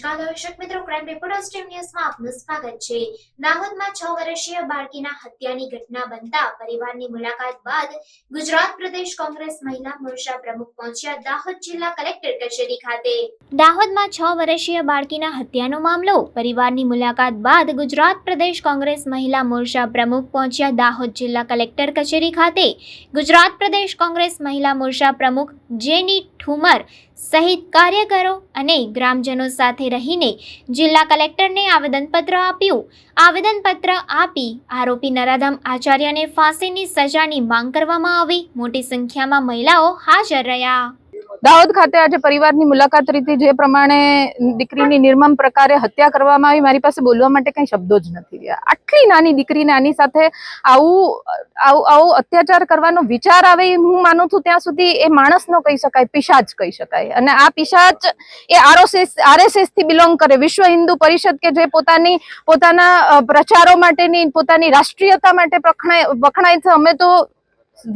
નમસ્કાર, દર્શક મિત્રો ક્રાઇમ રિપોર્ટર્સ ટીમ ન્યૂઝમાં આપનું સ્વાગત છે. દાહોદમાં છ વર્ષીય બાળકીના હત્યાની ઘટના બનતા પરિવારની મુલાકાત બાદ ગુજરાત પ્રદેશ કોંગ્રેસ મહિલા મોરચા પ્રમુખ પહોંચ્યા દાહોદ જિલ્લા કલેક્ટર કચેરી ખાતે. દાહોદમાં છ વર્ષીય બાળકીના હત્યાનો મામલો, પરિવારની મુલાકાત બાદ ગુજરાત પ્રદેશ કોંગ્રેસ મહિલા મોરચા પ્રમુખ પહોંચ્યા દાહોદ જિલ્લા કલેક્ટર કચેરી ખાતે. ગુજરાત પ્રદેશ કોંગ્રેસ મહિલા મોરચા પ્રમુખ જેની ઠુમર સહિત કાર્યકરો અને ગ્રામજનો સાથે રહીને જિલ્લા કલેક્ટરને આવેદનપત્ર આપ્યું. આવેદનપત્ર આપી આરોપી નરાધમ આચાર્યને ફાંસીની સજાની માંગ કરવામાં આવી. મોટી સંખ્યામાં મહિલાઓ હાજર રહ્યા. દાહોદ ખાતે આજે પરિવારની મુલાકાત રીતે જે પ્રમાણે દીકરીની નિર્મમ પ્રકારે હત્યા કરવામાં આવી. મારી પાસે બોલવા માટે કઈ શબ્દો જ નથી રહ્યા. આટલી નાની દીકરીને આની સાથે આવું આવું આવું અત્યાચાર કરવાનો વિચાર આવે હું માનું છું, ત્યાં સુધી એ માણસ નો કહી શકાય, પિશાચ કહી શકાય. અને આ પિશાચ એ આરએસએસ આરએસએસથી બિલોંગ કરે. વિશ્વ હિન્દુ પરિષદ કે જે પોતાની, પોતાના પ્રચારો માટેની, પોતાની રાષ્ટ્રીયતા માટે વખણાય વખણાય છે. અમે તો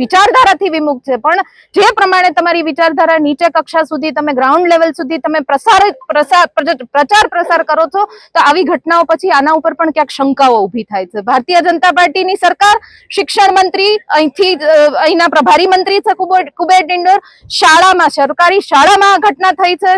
વિચારધારાથી વિમુખ છે. પણ જે પ્રમાણે તમારી વિચારધારા નીચે કક્ષા સુધી તમે ગ્રાઉન્ડ લેવલ સુધી તમે પ્રસાર પ્રચાર પ્રસાર કરો છો, તો આવી ઘટનાઓ પછી આના ઉપર પણ ક્યાંક શંકાઓ ઊભી થાય છે. ભારતીય જનતા પાર્ટીની સરકાર, શિક્ષણ મંત્રી, અહીંથી અહીંના પ્રભારી મંત્રી છે કુબેર ડિંડોર, શાળામાં, સરકારી શાળામાં ઘટના થઈ છે.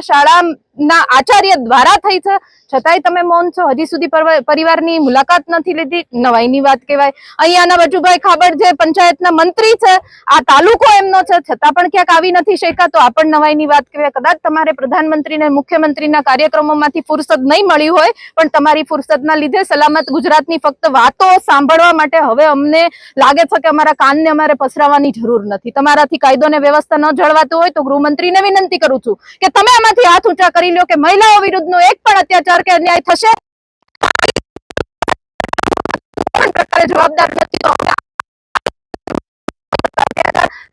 શાળાના આચાર્ય દ્વારા થઈ છે. છતાંય તમે મૌન છો. હજી સુધી પરિવારની મુલાકાત નથી લીધી. નવાઈની વાત કહેવાય. અહીંયાના વજુભાઈ ખાબડ જે પંચાયતના મંત્રી છે, આ તાલુકો એમનો છે. છતાં પણ ક્યાંક આવી નથી શેખા તો આ પણ નવાઈની વાત કહેવાય. કદાચ તમારે પ્રધાનમંત્રી ને મુખ્યમંત્રીના કાર્યક્રમોમાંથી ફુરસદ નહીં મળી હોય, પણ તમારી ફુરસદના લીધે સલામત ગુજરાતની ફક્ત વાતો સાંભળવા માટે હવે અમને લાગે છે કે અમારા કાનને અમારે પસરાવવાની જરૂર નથી. તમારાથી કાયદો ને વ્યવસ્થા ન જળવાતું હોય, તો ગૃહમંત્રીને વિનંતી કરું છું કે તમે આમાંથી હાથ ઊંચા કરી લો કે મહિલાઓ વિરુદ્ધનો એક પણ અત્યાચાર કે અન્યાય થશે? જવાબદાર નથી તો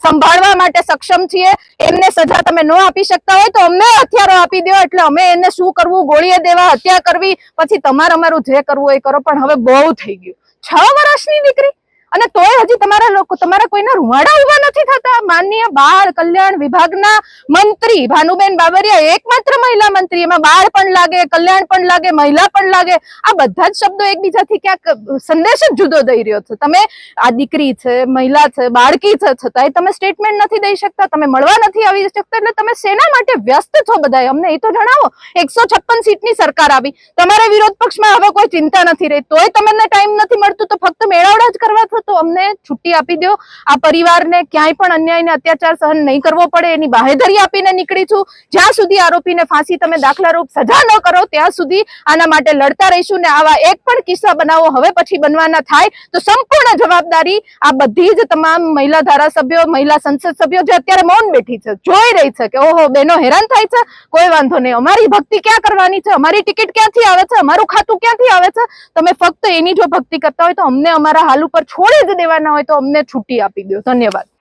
સંભાળવા માટે સક્ષમ છીએ? એમને સજા તમે ન આપી શકતા હોય તો અમને હથિયારો આપી દો, એટલે અમે એને શું કરવું? ગોળીએ દેવા, હત્યા કરવી? પછી તમારે અમારું જે કરવું એ કરો, પણ હવે બહુ થઈ ગયું. છ વર્ષની દીકરી? અને તોય હજી તમારા લોકો, તમારા કોઈના રૂવાડા ઊભા નથી થતા? માનનીય બાળ કલ્યાણ વિભાગના મંત્રી ભાનુબેન બાબરિયા, એકમાત્ર મહિલા મંત્રી. એમાં બાળ પણ લાગે, કલ્યાણ પણ લાગે, મહિલા પણ લાગે. આ બધા જ શબ્દો એકબીજાથી ક્યાંક સંદેશ જ જુદો દઈ રહ્યો છે. તમે આ દીકરી છે, મહિલા છે, બાળકી છે, છતાંય તમે સ્ટેટમેન્ટ નથી દઈ શકતા, તમે મળવા નથી આવી શકતા, એટલે તમે શેના માટે વ્યસ્ત છો બધાય? અમને એ તો જણાવો. એકસો છપ્પન સીટની સરકાર આવી. તમારા વિરોધ પક્ષમાં હવે કોઈ ચિંતા નથી રહી. તોય તમને ટાઈમ નથી મળતું, તો ફક્ત મેળાવડા જ કરવા તો અમને છુટ્ટી આપી દો આ પરિવારને ક્યાંય પણ અન્યાય અત્યાચાર સહન નહીં કરવો પડે, એની બાહેધરી આપીને નીકળી છું. જ્યાં સુધી આરોપીને ફાંસી તમે દાખલારૂપ સજા ન કરો, ત્યાં સુધી આના માટે લડતા રહીશું ને આવા એક પણ કિસ્સા બનાવો હવે પછી બનવાના થાય, તો સંપૂર્ણ જવાબદારી આ બધી જ તમામ મહિલા ધારાસભ્યો, મહિલા સંસદ સભ્યો જે અત્યારે મૌન બેઠી છે, જોઈ રહી છે કે ઓહો, બેનો હેરાન થાય છે. કોઈ વાંધો નહીં. અમારી ભક્તિ ક્યાં કરવાની છે? અમારી ટિકિટ ક્યાંથી આવે છે? અમારું ખાતું ક્યાંથી આવે છે? તમે ફક્ત એની જો ભક્તિ કરતા હોય તો અમને અમારા હાલ ઉપર છોડી જ દેવાના હોય તો અમને છૂટી આપી દો. ધન્યવાદ.